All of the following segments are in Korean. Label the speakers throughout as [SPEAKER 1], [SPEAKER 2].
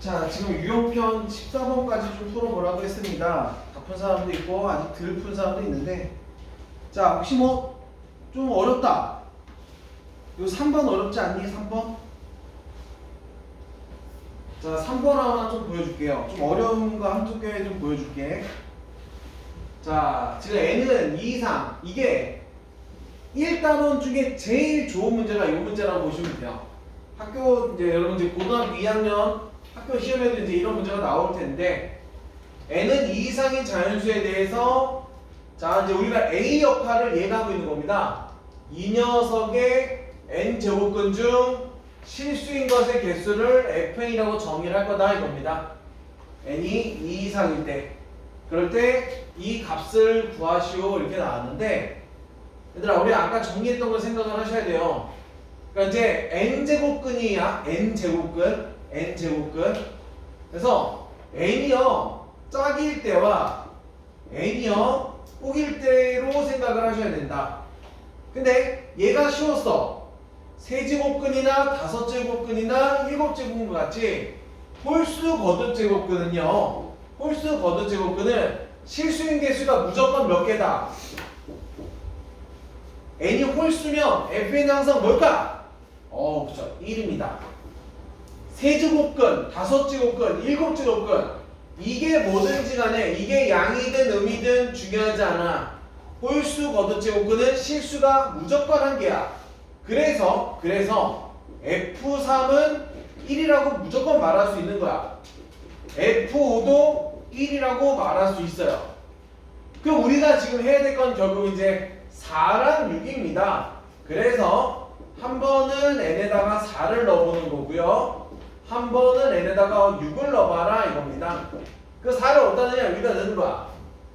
[SPEAKER 1] 자, 지금 유형편 14번까지 좀 풀어보라고 했습니다. 다 푼 사람도 있고 아직 덜 푼 사람도 있는데 자, 혹시 뭐 좀 어렵다. 요 3번 어렵지 않니? 3번? 자, 3번 하나 좀 보여줄게요. 좀 어려운 거 한두 개 좀 보여줄게. 자, 지금 n은 2 이상. 이게 1단원 중에 제일 좋은 문제가 이 문제라고 보시면 돼요. 학교 이제 여러분 이제 고등학교 2학년 학교 시험에도 이제 이런 문제가 나올 텐데 n은 2 이상의 자연수에 대해서 자 이제 우리가 a 역할을 예가하고 있는 겁니다. 이 녀석의 n 제곱근 중 실수인 것의 개수를 fn이라고 정의를 할 거다 이겁니다. n이 2 이상일 때 그럴 때 이 값을 구하시오 이렇게 나왔는데 얘들아 우리 아까 정리했던 걸 생각을 하셔야 돼요. 그러니까 이제 n 제곱근이야 n 제곱근 n 제곱근 그래서 n이요 짝일 때와 n이요 꼭일 때로 생각을 하셔야 된다. 근데 얘가 쉬웠어. 세 제곱근이나 다섯 제곱근이나 일곱 제곱근 같이 홀수 거듭 제곱근은요. 홀수 거듭 제곱근은 실수인 개수가 무조건 몇 개다. n이 홀수면 fn은 항상 뭘까? 어, 그쵸. 1입니다. 세제곱근, 다섯 제곱근, 일곱 제곱근 이게 뭐든지 간에 이게 양이든 음이든 중요하지 않아. 홀수 거듭 제곱근은 실수가 무조건 한 개야. 그래서 그래서 F3은 1이라고 무조건 말할 수 있는 거야. F5도 1이라고 말할 수 있어요. 그럼 우리가 지금 해야 될 건 결국 이제 4랑 6입니다. 그래서 한 번은 n에다가 4를 넣어보는 거고요. 한 번은 n에다가 6을 넣어봐라 이겁니다. 그 4를 어디다 넣냐 여기다 넣는 거야.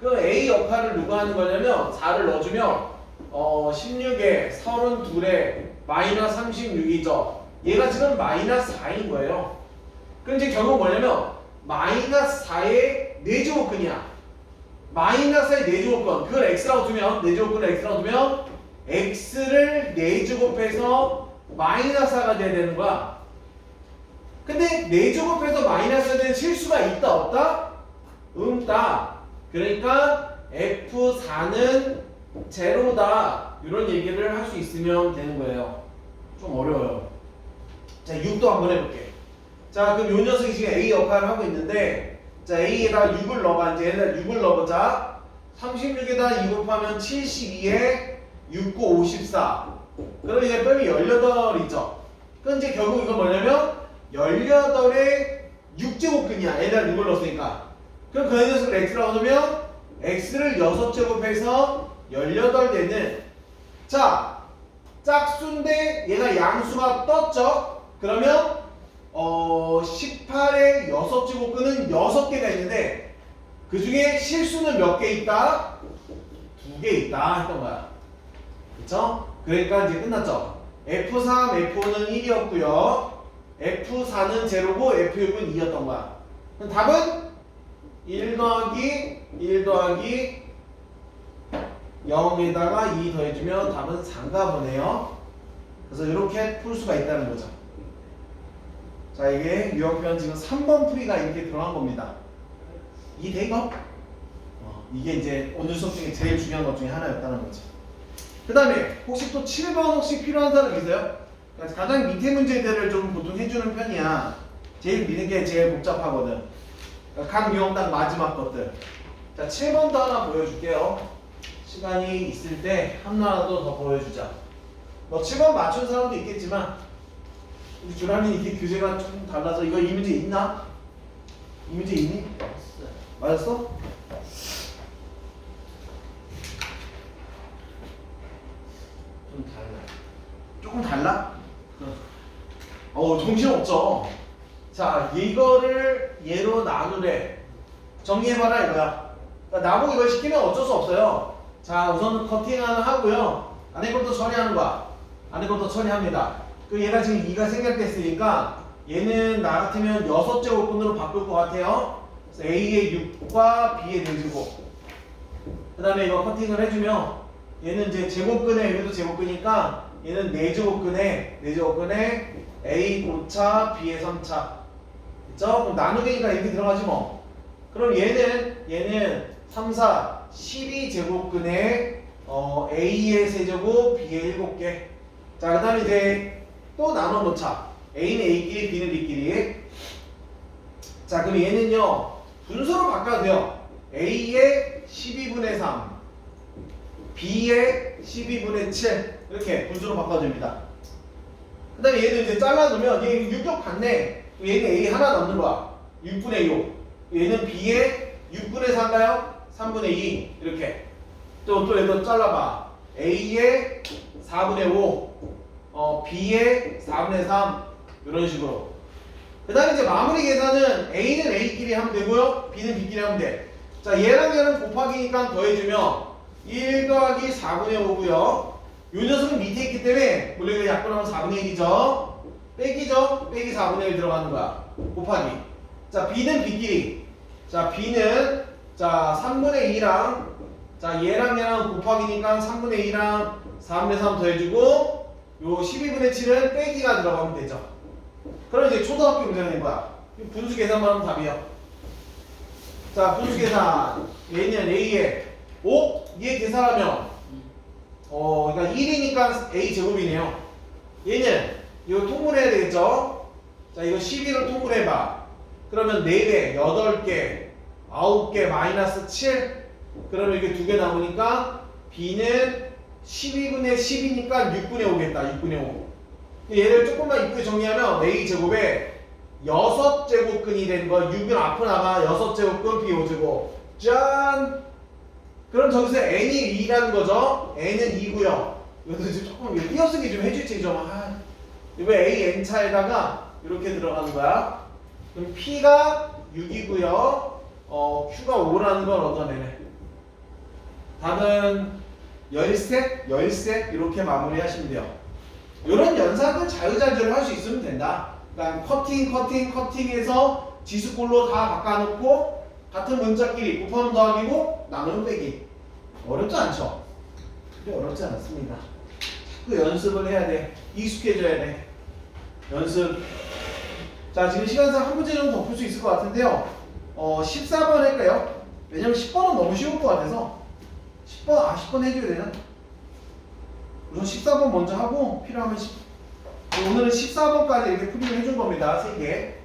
[SPEAKER 1] 그 a 역할을 누가 하는 거냐면 4를 넣어주면 어 16에 32에 마이너스 36이죠. 얘가 지금 마이너스 4인 거예요. 그럼 이제 결국 뭐냐면 마이너스 4의 4제곱근이야. 마이너스의 4제곱근 그걸 x라고 두면 4제곱근을 x라고 두면 x를 4제곱해서 마이너스 4가 돼야 되는 거야. 근데 4제곱해서 마이너스 된 실수가 있다 없다? 음다. 그러니까 F4는 제로다. 이런 얘기를 할 수 있으면 되는 거예요. 좀 어려워요. 자, 6도 한번 해볼게. 자, 그럼 요 녀석이 지금 A 역할을 하고 있는데 자, A에다 6을 넣어봐. 이제 얘네다 6을 넣어보자. 36에다 2 곱하면 72에 6, 9, 54. 그럼 이제 뺨이 18이죠. 그럼 이제 결국 이건 뭐냐면 18의 6제곱근이야. 얘네다 6을 넣었으니까. 그럼 그 녀석을 x라고 놓으면 x를 6제곱해서 18 되는 자, 짝수인데 얘가 양수가 떴죠? 그러면 어 18의 6제곱근은 6개가 있는데 그 중에 실수는 몇 개 있다? 두 개 있다 했던 거야. 그쵸? 그러니까 이제 끝났죠? F3, F5는 1이었고요. F4는 제로고 F6은 2였던 거야. 그럼 답은 1 더하기 1 더하기 0에다가 2 더해주면 답은 3가 보네요. 그래서 이렇게 풀 수가 있다는 거죠. 자 이게 유형편 지금 3번 풀이가 이렇게 들어간 겁니다. 이해 이거? 어, 이게 이제 오늘 수업 중에 제일 중요한 것 중에 하나였다는 거죠. 그 다음에 혹시 또 7번 혹시 필요한 사람 있어요? 그러니까 가장 밑에 문제들을 좀 보통 해주는 편이야. 제일 밑에 게 제일 복잡하거든. 그러니까 각 유형당 마지막 것들. 자 7번도 하나 보여줄게요. 시간이 있을 때 하나라도 더 보여주자. 뭐 7번 맞춘 사람도 있겠지만 우리 주란이 이게 교재가 조금 달라서 이거 이 문제 있나? 이 문제 있니? 맞았어? 좀 달라. 조금 달라? 어 정신 없죠. 자 이거를 얘로 나누래. 정리해봐라 이거야. 그러니까 나보고 이걸 시키면 어쩔 수 없어요. 자 우선 커팅 하나 하고요. 안에 것도 처리하는 거야. 안에 것도 처리합니다. 그 얘가 지금 2가 생략됐으니까 얘는 나 같으면 6제곱근으로 바꿀 것 같아요. 그래서 A의 6과 B의 4제곱. 그 다음에 이거 커팅을 해주면 얘는 이제 제곱근에 여기도 제곱근이니까 얘는 4제곱근에 4제곱근에 A 5차 B의 3차 있죠? 그럼 나누기니까 이렇게 들어가지 뭐. 그럼 얘는 얘는 3, 4, 12제곱근의 어, A의 세제곱, B의 7개. 자, 그 다음에 이제 또 나눠 놓자. A는 A끼리, B는 B끼리. 자, 그럼 얘는요, 분수로 바꿔도 돼요. A의 12분의 3, B의 12분의 7. 이렇게 분수로 바꿔줍니다. 그 다음에 얘는 이제 잘라놓으면 얘 육격 같네. 얘는 A 하나 남는 거야. 6분의 6. 얘는 B의 6분의 4인가요? 3분의 2. 이렇게. 또, 또 얘도 잘라봐. A의 4분의 5. 어, B의 4분의 3. 이런 식으로. 그 다음에 이제 마무리 계산은 A는 A끼리 하면 되고요. B는 B끼리 하면 돼. 자, 얘랑 얘랑 곱하기니까 더해주면 1 더하기 4분의 5고요. 요 녀석은 밑에 있기 때문에 이거 약분하면 4분의 1이죠. 빼기죠. 빼기 4분의 1 들어가는 거야. 곱하기. 자, B는 B끼리. 자, B는 자 3분의 2랑 자 얘랑 얘랑 곱하기니까 3분의 2랑 4분의 3 더해주고 요 12분의 7은 빼기가 들어가면 되죠. 그럼 이제 초등학교 문제가 된 거야. 이 분수 계산만 하면 답이야. 자, 분수 계산. 얘는 A에 5? 얘 계산하면 어, 그러니까 1이니까 A 제곱이네요. 얘는 이거 통분해야 되겠죠? 자, 이거 12로 통분해봐. 그러면 4배, 8개, 9개, 마이너스 7. 그러면 이게 두 개 남으니까 B는 12분의 10이니까 6분의 5겠다. 6분의 5. 얘를 조금만 이쁘게 정리하면 A 제곱에 6제곱근이 되는 거 6은 앞으로 나가 6제곱근 B 5제곱. 짠! 그럼 저기서 n이 2라는 거죠. n은 2고요. 이것도 이제 조금 띄어쓰기 좀 해주지 좀. 아, 이거 a n 차에다가 이렇게 들어가는 거야. 그럼 p가 6이고요. 어, q가 5라는 걸 얻어내네. 답은 열색, 열색 이렇게 마무리하시면 돼요. 이런 연산들 자유자재로 할 수 있으면 된다. 그러니까 커팅, 커팅, 커팅해서 지수꼴로 다 바꿔놓고 같은 문자끼리 곱하면 더하기고 나누면 빼기. 어렵지 않죠? 그게 어렵지 않습니다. 그 연습을 해야 돼. 익숙해져야 돼. 연습. 자, 지금 시간상 한 문제 정도 더풀수 있을 것 같은데요. 어, 14번 할까요? 왜냐면 10번은 너무 쉬울 것 같아서 10번, 아, 10번 해줘야 되나? 우선 14번 먼저 하고 필요하면 10, 오늘은 14번까지 이렇게 풀이를 해준 겁니다. 3개.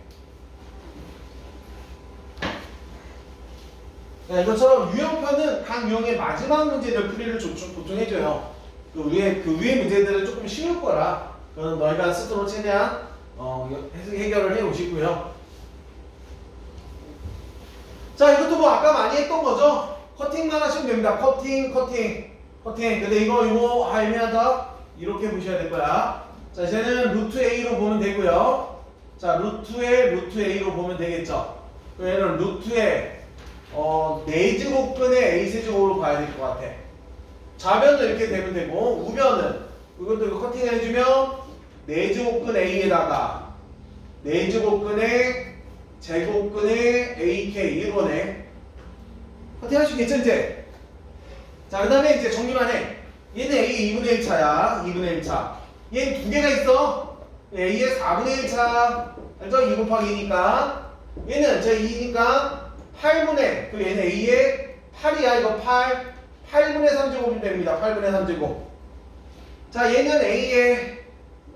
[SPEAKER 1] 네, 이것처럼 유형편은 각 유형의 마지막 문제를 풀이를 보통 해줘요. 그 위에 그 위에 문제들은 조금 쉬울 거라 그건 너희가 스스로 최대한 어, 해결을 해 오시고요. 자, 이것도 뭐 아까 많이 했던 거죠. 커팅만 하시면 됩니다. 커팅, 커팅, 커팅. 근데 이거 이거 아 애매하다. 이렇게 보셔야 될 거야. 자, 이제는 루트 A로 보면 되고요. 자, 루트에 루트 A로 보면 되겠죠. 그럼 얘는 루트에 어, 네제곱근의 A 세제곱으로 봐야 될 것 같아. 좌변은 이렇게 되면 되고 우변은 이것도 이거 커팅 해주면 네제곱근 A에다가 네제곱근의 제곱근의 AK 이거네. 커팅 할 수 있겠죠 이제? 자, 그 다음에 이제 정리만 해. 얘는 A 2분의 1차야. 2분의 1차. 얘는 두 개가 있어. A의 4분의 1차. 알죠? 2 곱하기니까. 얘는 제 2니까 8분의, 그 얘는 A의 8이야. 이거 8. 8분의 3제곱이 됩니다. 8분의 3제곱. 자, 얘는 A의,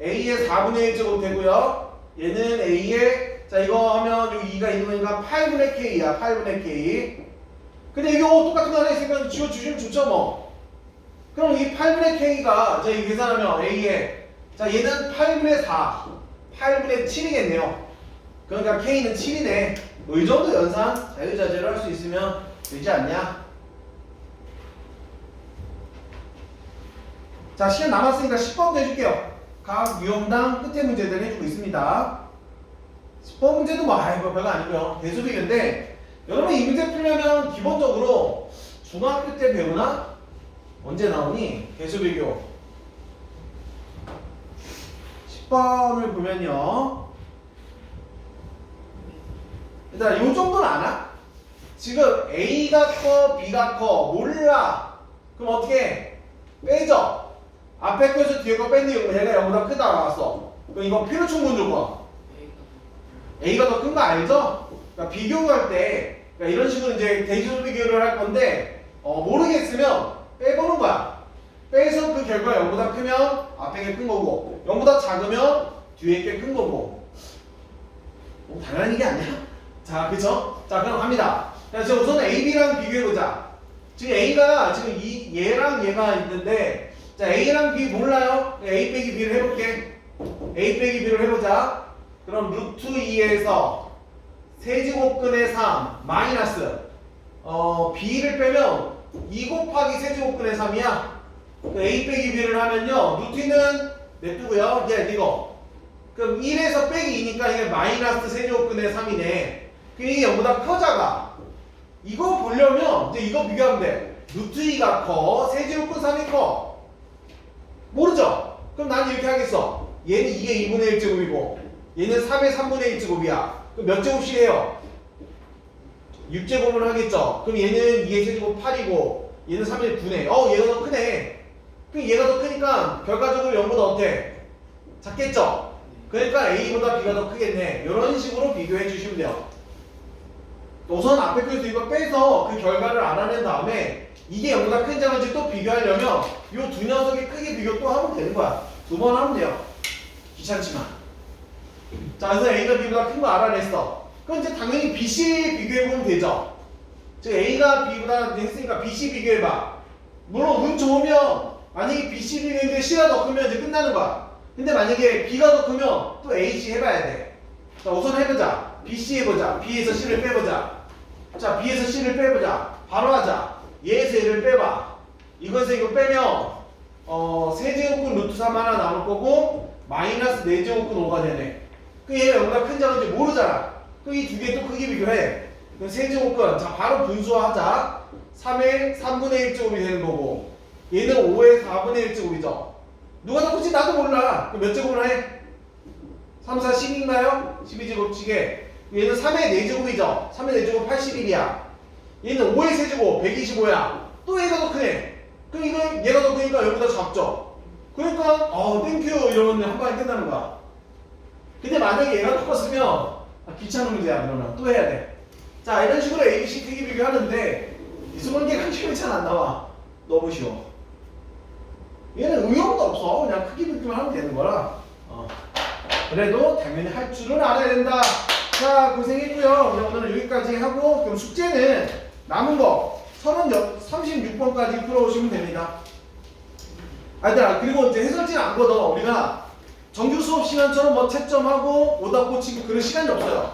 [SPEAKER 1] A의 4분의 1 제곱 되고요. 얘는 A의, 자, 이거 하면 요 2가 있는 거니까 8분의 K야. 8분의 K. 근데 이거 똑같은 거 하나 있으면 지워주시면 좋죠, 뭐. 그럼 이 8분의 K가, 자, 이 계산하면 A의, 자, 얘는 8분의 4, 8분의 7이겠네요. 그러니까 K는 7이네. 뭐 이 정도 연산 자유자재로 할 수 있으면 되지 않냐? 자, 시간 남았으니까 10번도 해줄게요. 각 유형당 끝에 문제들 해주고 있습니다. 10번 문제도 뭐, 아이고, 별거 아니고요. 대수비인데, 여러분 이 문제 풀려면 기본적으로 중학교 때 배우나? 언제 나오니? 대수비교. 10번을 보면요. 일단 요 정도는 알아? 지금 A가 커, B가 커, 몰라. 그럼 어떻게 해? 빼죠? 앞에 거에서 뒤에 거 뺀데 얘가 0보다 크다 나왔어. 그럼 이거 필요 충분 조건. A가 더 큰 거 알죠? 그러니까 비교할 때 그러니까 이런 식으로 이제 대지수 비교를 할 건데 어, 모르겠으면 빼보는 거야. 빼서 그 결과 0보다 크면 앞에 게 큰 거고 0보다 작으면 뒤에 게 큰 거고 뭐 당연한 얘기 아니야? 자 그쵸? 자 그럼 갑니다. 자 지금 우선 A, B랑 비교해보자. 지금 A가 지금 이 얘랑 얘가 있는데 자 A랑 B 몰라요? A 빼기 B를 해볼게. A 빼기 B를 해보자. 그럼 루트 2에서 세제곱근의 3 마이너스 어 B를 빼면 2 곱하기 세제곱근의 3이야. A 빼기 B를 하면요 루트는 냅두고요. 얘 이거 그럼 1에서 빼기 2니까 이게 마이너스 세제곱근의 3이네. 이게 0보다 커져가. 이거 보려면 이제 이거 비교하면 돼. 루트 2가 커, 세제곱근 3이 커. 모르죠? 그럼 난 이렇게 하겠어. 얘는 2의 2분의 1 제곱이고 얘는 3의 3분의 1 제곱이야. 그럼 몇 제곱씩 해요? 6제곱을 하겠죠? 그럼 얘는 2의 세제곱 8이고 얘는 3의 9네. 어 얘가 더 크네. 그럼 얘가 더 크니까 결과적으로 0보다 어때? 작겠죠? 그러니까 A보다 B가 더 크겠네. 이런 식으로 비교해 주시면 돼요. 우선 앞에 거에서 이거 빼서 그 결과를 알아낸 다음에 이게 0보다 큰 작은지 또 비교하려면 이 두 녀석의 크기 비교 또 하면 되는 거야. 두 번 하면 돼요. 귀찮지만. 자, 그래서 A가 B보다 큰 거 알아냈어. 그럼 이제 당연히 BC 비교해보면 되죠. 즉 A가 B보다 했으니까 BC 비교해봐. 물론 운 좋으면 만약에 BC 비교인데 C가 더 크면 이제 끝나는 거야. 근데 만약에 B가 더 크면 또 AC 해봐야 돼. 자, 우선 해보자. BC 해보자. B에서 C를 빼보자. 자, B에서 C를 빼보자. 바로 하자. 얘에서 얘를 빼봐. 이거에서 이거 빼면 어, 세제곱근 루트 3 하나 나올 거고 마이너스 4제곱근 5가 되네. 그 얘가 여기다 큰 작은지 모르잖아. 그 이 두 개 또 크기 비교해. 그럼 세제곱근 자 바로 분수하자. 3의 3분의 1제곱이 되는 거고 얘는 5의 4분의 1제곱이죠. 누가 더 크지 나도 몰라. 그럼 몇 제곱을 해? 3, 4, 10인가요? 12제곱치게 얘는 3의 4제곱이죠. 3의 4제곱 81이야. 얘는 5의 세제곱 125야. 또 얘가 더 크네. 그럼 이거 얘가 더 크니까 여기보다 작죠. 그러니까 어 땡큐 이러면 한 방에 끝나는 거야. 근데 만약에 얘가 똑같으면 아, 귀찮은 문제야 그러면. 또 해야 돼 자 이런 식으로 ABC 크기 비교하는데 이수관계가 기억이 잘안 나와. 너무 쉬워. 얘는 의욕도 없어. 그냥 크기 비교만 하면 되는 거라. 어. 그래도 당연히 할 줄은 알아야 된다. 자, 고생했고요. 오늘은 여기까지 하고 그럼 숙제는 남은 거 36번까지 풀어오시면 됩니다. 아들아 그리고 이제 해설지는 안 걷어. 우리가 정규 수업 시간처럼 뭐 채점하고 오답 고치고 그런 시간이 없어요.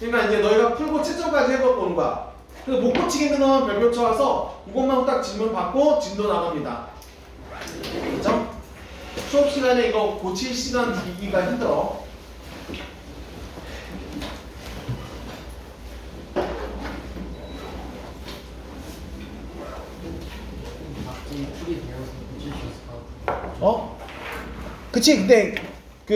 [SPEAKER 1] 그러니까 이제 너희가 풀고 채점까지 해보는 거야. 그래서 못 고치겠는 건 별표 쳐와서 그것만 딱 질문 받고 진도 나갑니다. 그렇죠? 수업 시간에 이거 고칠 시간 주기가 힘들어. 어? 그치? 근데